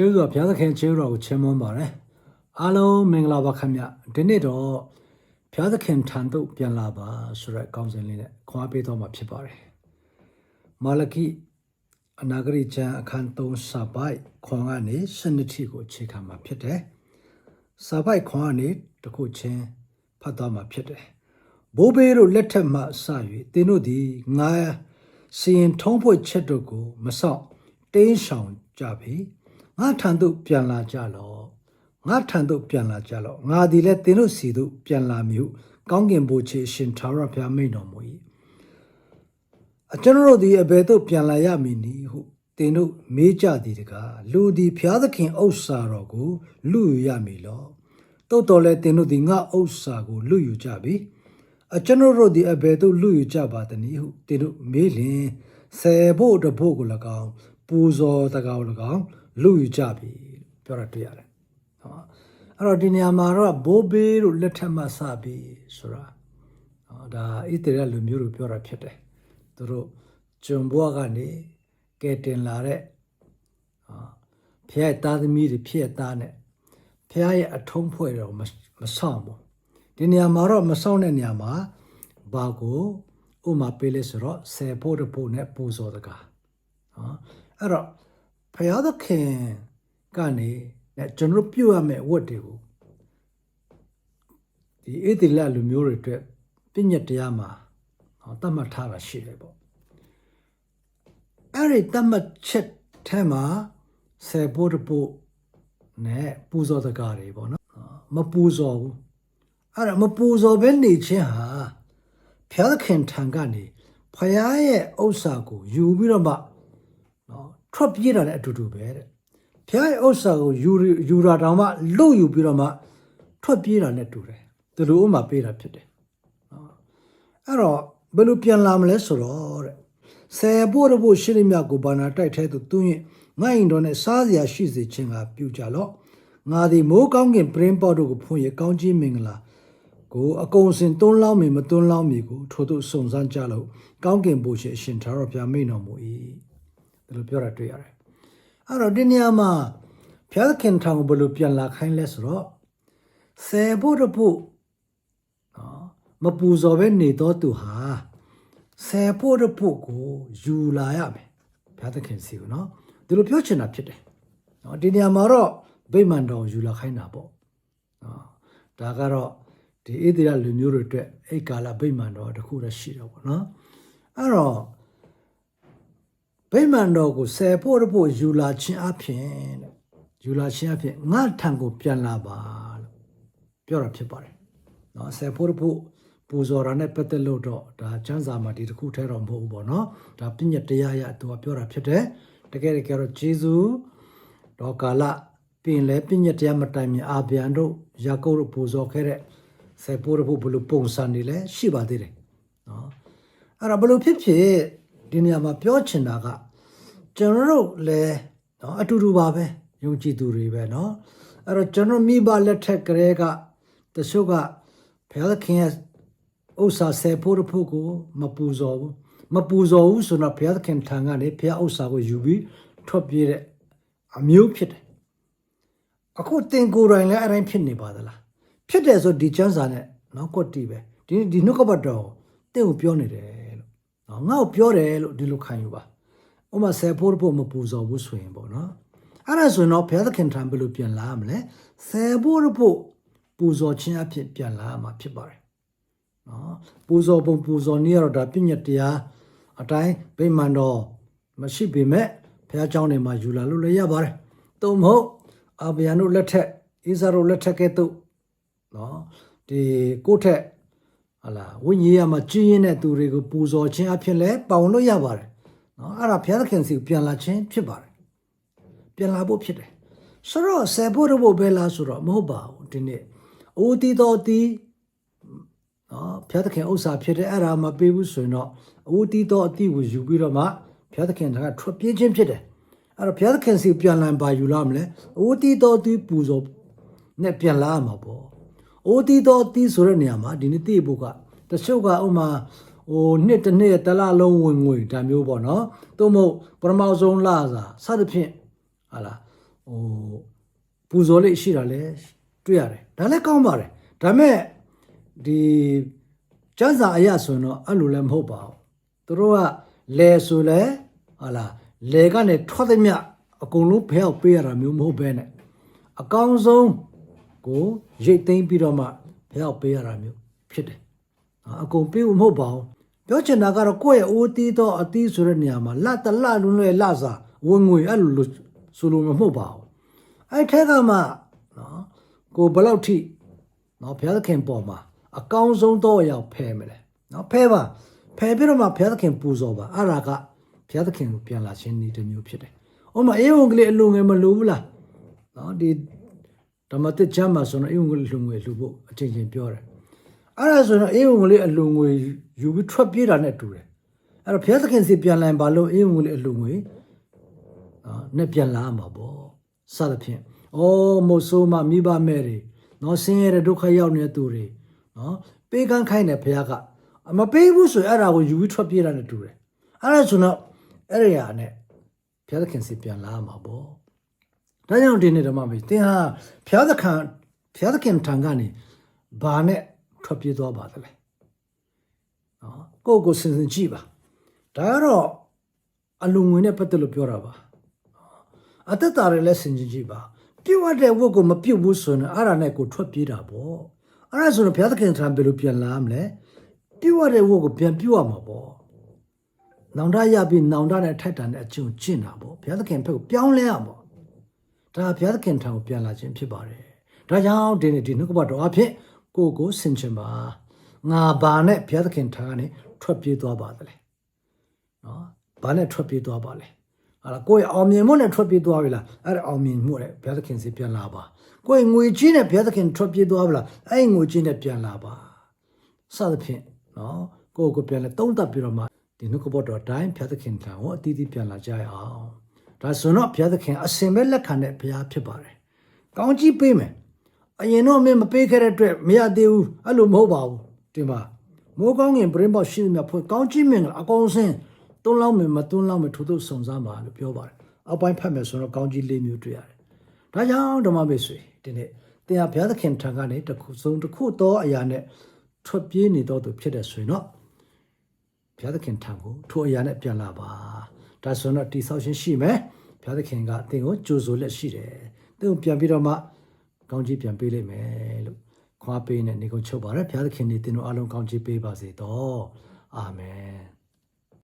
ကျေးဇူးတော်ဘုရားသခင်ကျေးဇူးတော်ကိုချီးမွမ်းပါတယ်အားလုံးမင်္ဂလာပါခင်ဗျဒီနေ့တော့ဘုရားသခင်ထံသို့ပြန်လာပါဆိုတဲ့ကောင်းစဉ်လေးနဲ့ခွာပေးတော်မှာဖြစ်ပါတယ်မာလကိအနာဂရိကျမ်းအခန်း3စာပိုက်ခွန်ကနေ7နှစ်ထိကိုအခြေခံမှာဖြစ်တယ်စာပိုက်ခွန်ကနေတစ်ခုချင်းဖတ်တော်မှာဖြစ်တယ်ဘိုးဘေးတို့လက်ထက်မှစ၍သင်တို့သည်ငါစီရင်ထုံးဖွဲ့ချက်တို့ကို မဆော့တင်းဆောင်ကြပြီ ငါထံသို့ပြန်လာကြလော့ငါထံသို့ပြန်လာကြလော့ငါသည်လည်းသင်တို့စီသို့ပြန်လာမည်ဟုကောင်းကင်ဘုရားရှင်ထာဝရဘုရားမိန့်တော်မူ၏အကျွန်ုပ်တို့သည်အဘယ်သို့ပြန်လာရမည်နည်းဟုသင်တို့မေးကြသည်တကားလူသည်ဘုရားသခင်ဥစ္စာတော်ကိုလူယူရမည်လောသို့တော်လည်းသင်တို့သည်ငါဥစ္စာကိုလူယူကြပြီအကျွန်ုပ်တို့သည်အဘယ်သို့လူယူကြပါသနည်းဟုသင်တို့မေးလျင်ဆယ်ဖို့တဖို့ကို၎င်း ပူဇော်တကားကို၎င်းလူယူကြပြီပြောတာတွေ့ရတယ်ဟောအဲ့တော့ဒီနေရာမှာတော့ဘိုးဘေးတို့လက်ထက်မှစပြီးဆိုတာဟောဒါဣသရေလလူမျိုးတို့ပြောတာဖြစ်တယ်သူတို့ဂျွန်ဘွားကနေကဲတင်လာတဲ့ဟောဖျက်သားသမီးတွေဖျက်သားနဲ့ဖျားရဲ့အထုံးဖွဲ့တော့မမဆောင်ဘူးဒီနေရာမှာတော့မဆောင်တဲ့နေရာမှာဘာကိုဥမာပေးလဲဆိုတော့ဆယ်ဖို့တဖို့နဲ့ပူဇော်တကားဟော အဲ့တော့ဖျားသခင်ကနေနဲ့ကျွန်တော်ပြုတ်ရမယ့်ဝတ်တွေကိုဒီအေဒီလလူမျိုးတွေအတွက်ပြည့်ညတ်တရားမှာဟောတတ်မှတ်ထားတာရှိတယ်ပေါ့အဲ့ဒီတတ်မှတ်ချက်ထဲမှာဆယ်ဖို့တဖို့နဲ့ပူဇော်တကားတွေပေါ့နော်ဟောမပူဇော်ဘူးအဲ့ဒါမပူဇော်ဘဲနေခြင်းဟာဖျားသခင်ထံကနေဖျားရဲ့ဥစ္စာကိုယူပြီးတော့မှနော် ထွက်ပြေးတာလည်းအတူတူပဲတဲ့ဖျားရဲ့ဥစ္စာကိုယူယူတာတောင်မှလုတ်ယူပြီးတော့မှထွက်ပြေးတာနဲ့တူတယ်ဒီလိုဥမာပေးတာဖြစ်တယ်နော်အဲ့တော့ဘယ်လိုပြန်လာမလဲဆိုတော့တဲ့ဆယ်ဖို့တဖို့ရှိလိမ့်မြတ်ကိုဘာနာတိုက်ထဲသူသူရင်ငါ့ရင်တော်နဲ့စားစရာရှိစေခြင်းကပြုကြလော့ငါသည်မိုးကောင်းကင်ပရင်းပေါတို့ကိုဖွင့်ရကောင်းကြီးမင်္ဂလာကိုအကုန်စင်တွန်းလောင်းမီမတွန်းလောင်းမီကိုထို့သို့စုံစမ်းကြလို့ကောင်းကင်ဘုရားအရှင်သာရဘုရားမိန့်တော်မူ၏ ဒါလိုပြောတာတွေ့ရတယ်အဲ့တော့ဒီနေရာမှာဘုရားသခင်ထောင်ဘယ်လိုပြန်လာခိုင်းလဲဆိုတော့ဆယ်ဖို့တဖို့နော်မပူဇော်ပဲနေတော့သူဟာဆယ်ဖို့တဖို့ကိုယူလာရမယ်ဘုရားသခင်စီကိုနော်ဒီလိုပြောချင်တာဖြစ်တယ်နော်ဒီနေရာမှာတော့ဗိမာန်တော်ယူလာခိုင်းတာပေါ့နော်ဒါကတော့ဒီဣသရေလလူမျိုးတွေအတွက်အိတ်ကာလဗိမာန်တော်တစ်ခုတည်းရှိတော့ဗောနော်အဲ့တော့ ဗိမာန်တော်ကိုဆယ်ဖို့တဖို့ယူလာခြင်းအဖြစ်တဲ့ယူလာခြင်းအဖြစ်ငါထံကိုပြန်လာပါလို့ပြောတာဖြစ်ပါတယ်နော်ဆယ်ဖို့တဖို့ပူဇော်တာနဲ့ပတ်သက်လို့တော့ဒါကျမ်းစာမှာဒီတစ်ခုထဲတော့မဟုတ်ဘူးဗောနော်ဒါပြည့်ညတ်တရားရသူကပြောတာဖြစ်တယ်တကယ်တကယ်တော့ဂျေဇုတော့ကာလပြင်လဲပြည့်ညက်တရားမတိုင်မြင်အာဗျံတို့ယာကုပ်တို့ပူဇော်ခဲ့တဲ့ဆေပိုးတို့ဘလို့ပုံစံနေလဲရှိပါသေးတယ်နော်အဲ့ဒါဘလို့ဖြစ်ဖြစ် ဒီနေရာမှာပြောချင်တာကကျွန်တော်တို့လည်းနော်အတူတူပါပဲယုံကြည်သူတွေပဲနော်အဲ့တော့ကျွန်တော်မိဘလက်ထက်ကလေးကတချို့ကဘုရားသခင်ရဲ့ဥစ္စာဆေပိုးတို့ကိုမပူဇော်ဘူးမပူဇော်ဘူးဆိုတော့ဘုရားသခင်ထံကနေဘုရားဥစ္စာကိုယူပြီးထွက်ပြေးတဲ့အမျိုးဖြစ်တယ်အခုတင်ကိုယ်တိုင်လည်းအတိုင်းဖြစ်နေပါသလားဖြစ်တယ်ဆိုဒီချမ်းစာနဲ့နော်ကွက်တီပဲဒီဒီနှုတ်ကပတ်တော်တင့်ကိုပြောနေတယ်လို့ နော်ငါ့ကိုပြောတယ်လို့ဒီလိုခံယူပါဥမာဆယ်ဖို့ဖို့မပူဇော်ဘူးဆိုရင်ပေါ့နော်အဲ့ဒါဆိုရင်တော့ဘုရားသခင်ထံဘယ်လိုပြန်လာမလဲဆယ်ဖို့ဖို့ပူဇော်ခြင်းအဖြစ်ပြန်လာမှာဖြစ်ပါတယ်နော်ပူဇော်ပုံပူဇော်နည်းကတော့ဒါပြည့်ညတ်တရားအတိုင်းဗိမာန်တော်မရှိပေမဲ့ဘုရားကျောင်းတွေမှာယူလာလို့လည်းရပါတယ်။သို့မဟုတ်အာဗယံတို့လက်ထက်ဣဇာတို့လက်ထက်ကဲ့သို့နော်ဒီကိုယ့်ထက် ဟလာဝိညာဉ်ရမှာကြီးရင်တဲ့သူတွေကိုပူဇော်ခြင်းအဖြစ်လဲပေါင်လို့ရပါတယ်။နော်အဲ့ဒါဘုရားသခင်စီကိုပြန်လာခြင်းဖြစ်ပါတယ်။ပြန်လာဖို့ဖြစ်တယ်။ဆိုတော့ဆေဖို့တော့ဘယ်လားဆိုတော့မဟုတ်ပါဘူးဒီနေ့အိုတီတော်တီနော်ဘုရားသခင်ဥစ္စာဖြစ်တဲ့အဲ့ဒါမပေးဘူးဆိုရင်တော့အိုတီတော်အတိကိုယူပြီးတော့မှဘုရားသခင်ကထွက်ပြေးခြင်းဖြစ်တယ်အဲ့တော့ဘုရားသခင်စီပြန်လာပါယူလာမလဲအိုတီတော်တီပူဇော်နဲ့ပြန်လာမှာပေါ့ အိုတီတော်တီဆိုတဲ့နေရာမှာဒီနေ့တိဖို့ကတချို့ကဥမာဟိုနှစ်တစ်နှစ်တစ်လလုံးဝင်ငွေဒါမျိုးပေါ့နော်သို့မဟုတ်ပရမောက်ဆုံးလာစာစသဖြင့်ဟာလားဟဟိုပူဇော်လေးရှိတာလဲတွေ့ရတယ်ဒါလည်းကောင်းပါတယ်ဒါပေမဲ့ဒီကျမ်းစာအရာဆိုရင်တော့အဲ့လိုလည်းမဟုတ်ပါဘူးသူတို့ကလဲဆိုလဲဟာလားလဲကနေထွက်သည်မြအကုန်လုံးဖဲအောင်ပေးရတာမျိုးမဟုတ်ဘဲနဲ့အကောင်းဆုံး ကိုရိတ်သိမ်းပြီးတော့မှဖဲအောင်ပေးရတာမျိုးဖြစ်တယ်အကုန်ပြေးဖို့မဟုတ်ပါဘူးပြောချင်တာကတော့ကိုယ့်ရဲ့အိုးတီးတော့အတီးဆိုတဲ့နေရာမှာလတ်တလလုံးနဲ့လစာဝင်ငွေအဲ့လိုလို့ဆိုလို့မဟုတ်ပါဘူးအဲ့ထဲကမှနော်ကိုဘယ်လောက်ထိနော်ဘုရားသခင်ပေါ်မှာအကောင်းဆုံးတော့ရောက်ဖဲမယ်လေနော်ဖဲပါဖဲပြီးတော့မှဘုရားသခင်ပူဇော်ပါအဲ့ဒါကဘုရားသခင်ကိုပြန်လာခြင်းဤတစ်မျိုးဖြစ်တယ်။ဥပမာအေဝံကလေးအလိုငယ်မလိုဘူးလားနော်ဒီ ဓမ္မတစ်ချမ်းမှာဆိုတော့အေဝံကလေးလူငွေလူဖို့အချင်းချင်းပြောတယ်အဲ့ဒါဆိုတော့အေးဝင်ကလေးအလူငွေယူပြီးထွက်ပြေးတာနဲ့တူတယ်အဲ့တော့ဘုရားသခင်စီပြန်လာရင်ဘာလို့အေးဝင်ကလေးအလူငွေအာနဲ့ပြန်လာမှာပေါ့စသဖြင့်ဩမို့ဆိုးမမိဘမဲ့တွေနော်ဆင်းရဲတဲ့ဒုက္ခရောက်နေတဲ့သူတွေနော်ပေးကမ်းခိုင်းတယ်ဘုရားကအမပေးဘူးဆိုရင်အဲ့ဒါကိုယူပြီးထွက်ပြေးတာနဲ့တူတယ်အဲ့ဒါဆိုတော့အဲ့ဒီဟာနဲ့ဘုရားသခင်စီပြန်လာမှာပေါ့ ဒါကြောင့်ဒီနေ့ဓမ္မမေသင်ဟာဘုရားသခင်ဘုရားသခင်ထံကနေဘာနဲ့ထွက်ပြေးသွားပါသလဲနော်ကိုယ့်ကိုယ်စဉ်းစဉ်ကြည့်ပါဒါကတော့အလူငွေနဲ့ပတ်သက်လို့ပြောတာပါအသက်တာတွေလည်းစဉ်းကျင်ကြည့်ပါပြုတ်ရတဲ့ဝတ်ကိုမပြုတ်ဘူးဆိုရင်အဲ့ဒါနဲ့ကိုထွက်ပြေးတာပေါ့အဲ့ဒါဆိုတော့ဘုရားသခင်ထံဘယ်လိုပြန်လာမလဲပြုတ်ရတဲ့ဝတ်ကိုပြန်ပြုတ်ရမှာပေါ့နောင်တရပြီးနောင်တနဲ့ထိုက်တန်တဲ့အကျုံကျင့်တာပေါ့ဘုရားသခင်ဘက်ကိုပြောင်းလဲရမှာ ဒါဘုရားသခင်ထံကိုပြန်လာခြင်းဖြစ်ပါတယ်ဒါကြောင့်ဒီနေ့ဒီနှုတ်ကပတော်အဖြစ်ကိုယ့်ကိုဆင်ခြင်ပါငါဘာနဲ့ဘုရားသခင်ထံကနေထွက်ပြေးသွားပါသလဲနော်ဘာနဲ့ထွက်ပြေးသွားပါလဲဟာလားကိုယ့်ရဲ့အောင်မြင်မှုနဲ့ထွက်ပြေးသွားပြီလားအဲ့ဒါအောင်မြင်မှုနဲ့ဘုရားသခင်စီပြန်လာပါကိုယ့်ရဲ့ငွေကြီးနဲ့ဘုရားသခင်ထွက်ပြေးသွားပြီလားအဲ့ဒီငွေကြီးနဲ့ပြန်လာပါစသဖြင့်နော်ကိုယ့်ကိုပြန်လဲတုံးတက်ပြီးတော့မှဒီနှုတ်ကပတော်အတိုင်းဘုရားသခင်ထံကိုအတီးတီးပြန်လာကြရအောင် ဒါဆိုတော့ဘုရားသခင်အစင်ပဲလက်ခံတဲ့ဘုရားဖြစ်ပါတယ်ကောင်းကြီးပေးမယ်အရင်တော့မင်းမပေးခဲ့တဲ့အတွက်မရသေးဘူးအဲ့လိုမဟုတ်ပါဘူးတင်ပါမိုးကောင်းငင်ပရင်ပေါရှိသမျှဖွင့်ကောင်းကြီးမင်္ဂလာအကောင်စင်တွန်းလောက်မယ်မတွန်းလောက်မယ်ထို့သို့စုံစမ်းပါလို့ပြောပါတယ်အောက်ပိုင်းဖတ်မယ်ဆိုတော့ကောင်းကြီးလေးမျိုးတွေ့ရတယ်ဒါကြောင့်ဓမ္မမိတ်ဆွေဒီနေ့တင်ဟာဘုရားသခင်ထံကနေတစ်ခုစုံတစ်ခုသောအရာနဲ့ထွက်ပြေးနေတော့သူဖြစ်တဲ့ဆိုရင်တော့ဘုရားသခင်ထံကိုထိုအရာနဲ့ပြန်လာပါ ဒါဆိုတော့တိဆောက်ခြင်းရှိမယ်ဘုရားသခင်ကအသင်ကိုကြိုဆိုလက်ရှိတယ်သင်ကိုပြန်ပြီးတော့မှကောင်းချီးပြန်ပေးလိမ့်မယ်လို့ခွာပေးနေနေကုန်ချုပ်ပါရဘုရားသခင်နေသင်တို့အားလုံးကောင်းချီးပေးပါစေတော့အာမင်